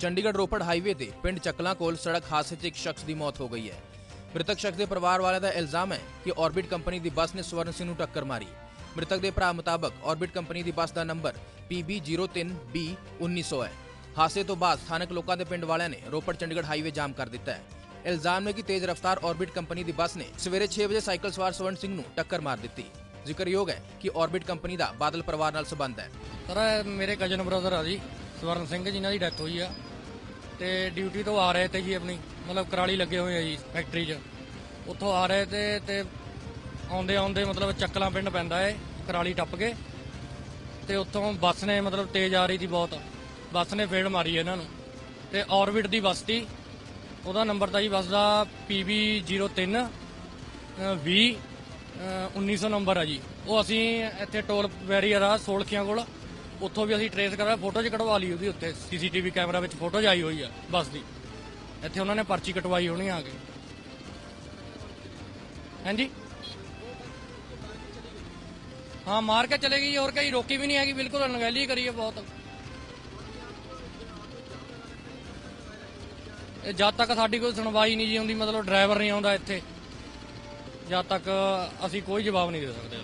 Chandigarh Ropar highway ਤੇ ਪਿੰਡ ਚੱਕਲਾਂ ਕੋਲ ਸੜਕ ਹਾਦਸੇ 'ਚ ਇੱਕ ਸ਼ਖਸ ਦੀ ਮੌਤ ਹੋ ਗਈ ਹੈ। ਮ੍ਰਿਤਕ ਸ਼ਖਸ ਦੇ ਪਰਿਵਾਰ ਵਾਲਿਆਂ ਦਾ ਇਲਜ਼ਾਮ ਹੈ ਕਿ ਆਰਬਿਟ ਕੰਪਨੀ ਦੀ ਬੱਸ ਨੇ ਸਵਰਨ ਸਿੰਘ ਨੂੰ ਟੱਕਰ ਮਾਰੀ। ਮ੍ਰਿਤਕ ਦੇ ਭਰਾ ਮੁਤਾਬਕ ਆਰਬਿਟ ਕੰਪਨੀ ਦੀ ਬੱਸ ਦਾ ਨੰਬਰ PB03B1900 ਹੈ। ਹਾਦਸੇ ਤੋਂ ਬਾਅਦ ਸਥਾਨਕ ਲੋਕਾਂ ਦੇ ਪਿੰਡ ਵਾਲਿਆਂ ਨੇ ਰੋਪੜ ਚੰਡੀਗੜ੍ਹ ਹਾਈਵੇ ਜਾਮ ਕਰ ਦਿੱਤਾ ਹੈ। ਇਲਜ਼ਾਮ ਹੈ ਕਿ ਤੇਜ਼ ਰਫ਼ਤਾਰ ਆਰਬਿਟ ਕੰਪਨੀ ਦੀ ਬੱਸ ਨੇ ਸਵੇਰੇ 6 ਵਜੇ ਸਾਈਕਲ ਸਵਾਰ ਸਵਰਨ ਸਿੰਘ ਨੂੰ ਟੱਕਰ ਮਾਰ ਦਿੱਤੀ। ਜ਼ਿਕਰਯੋਗ ਹੈ ਕਿ ਆਰਬਿਟ ਕੰਪਨੀ ਦਾ ਬਾਦਲ ਪਰਿਵਾਰ ਨਾਲ ਸਬੰਧ ਹੈ। ਸਰ ਮੇਰੇ ਕਜ਼ਨ ਬ੍ਰਦਰ ਆ ਜੀ। ਸਵਰਨ ਸਿੰਘ ਜਿਨ੍ਹਾਂ ਦੀ ਡੈਥ ਹੋਈ ਆ। ਤੇ ਡਿਊਟੀ ਤੋਂ ਆ ਰਹੇ ਤੇ ਜੀ ਆਪਣੀ, ਮਤਲਬ ਕਰਾਲੀ ਲੱਗੇ ਹੋਏ ਆ ਜੀ ਫੈਕਟਰੀ 'ਚ। ਉੱਥੋਂ ਆ ਰਹੇ ਤੇ ਤੇ ਆਉਂਦੇ ਆਉਂਦੇ ਮਤਲਬ ਚੱਕਲਾਂ ਪਿੰਡ ਪੈਂਦਾ ਏ, ਕਰਾਲੀ ਟੱਪ ਕੇ। ਤੇ ਉੱਥੋਂ ਬੱਸ ਨੇ ਮਤਲਬ ਤੇਜ਼ ਆ ਰਹੀ ਸੀ ਬਹੁਤ। ਬੱਸ ਨੇ ਫੇੜ ਮਾਰੀ ਇਹਨਾਂ ਨੂੰ। ਤੇ ਔਰਬਿਟ ਦੀ ਬੱਸ ਸੀ। ਉਹਦਾ ਨੰਬਰ ਤਾਂ ਜੀ ਬੱਸ ਦਾ PB03 20 1900 ਨੰਬਰ ਆ ਜੀ। ਉਹ ਅਸੀਂ ਇੱਥੇ ਟੋਲ ਬੈਰੀਅਰ ਆ, ਸੋਲਖੀਆਂ ਕੋਲ। ਉੱਥੋਂ ਵੀ ਅਸੀਂ ਟਰੇਸ ਕਰਾ ਫੋਟੋ ਚ ਕਢਵਾ ਲਈ ਉਹਦੀ ਉੱਤੇ। ਸੀਸੀਟੀਵੀ ਕੈਮਰਾ ਵਿੱਚ ਫੋਟੋ ਆਈ ਹੋਈ ਆ, ਬੱਸ ਦੀ। ਇੱਥੇ ਉਹਨਾਂ ਨੇ ਪਰਚੀ ਕਟਵਾਈ ਹੋਣੀ ਆ ਕੇ। ਹਾਂਜੀ? ਹਾਂ, ਮਾਰ ਕੇ ਚਲੇ ਗਈ ਔਰ ਕਈ ਰੋਕੀ ਵੀ ਨਹੀਂ ਹੈਗੀ, ਬਿਲਕੁਲ ਅਣਗਹਿਲੀ ਕਰੀ ਹੈ ਬਹੁਤ। ਇਹ ਜਦ ਤੱਕ ਸਾਡੀ ਕੋਈ ਸੁਣਵਾਈ ਨਹੀਂ ਜੀ ਹੁੰਦੀ, ਮਤਲਬ ਡਰਾਈਵਰ ਨਹੀਂ ਆਉਂਦਾ ਇੱਥੇ, ਜਦ ਤੱਕ ਅਸੀਂ ਕੋਈ ਜਵਾਬ ਨਹੀਂ ਦੇ ਸਕਦੇ।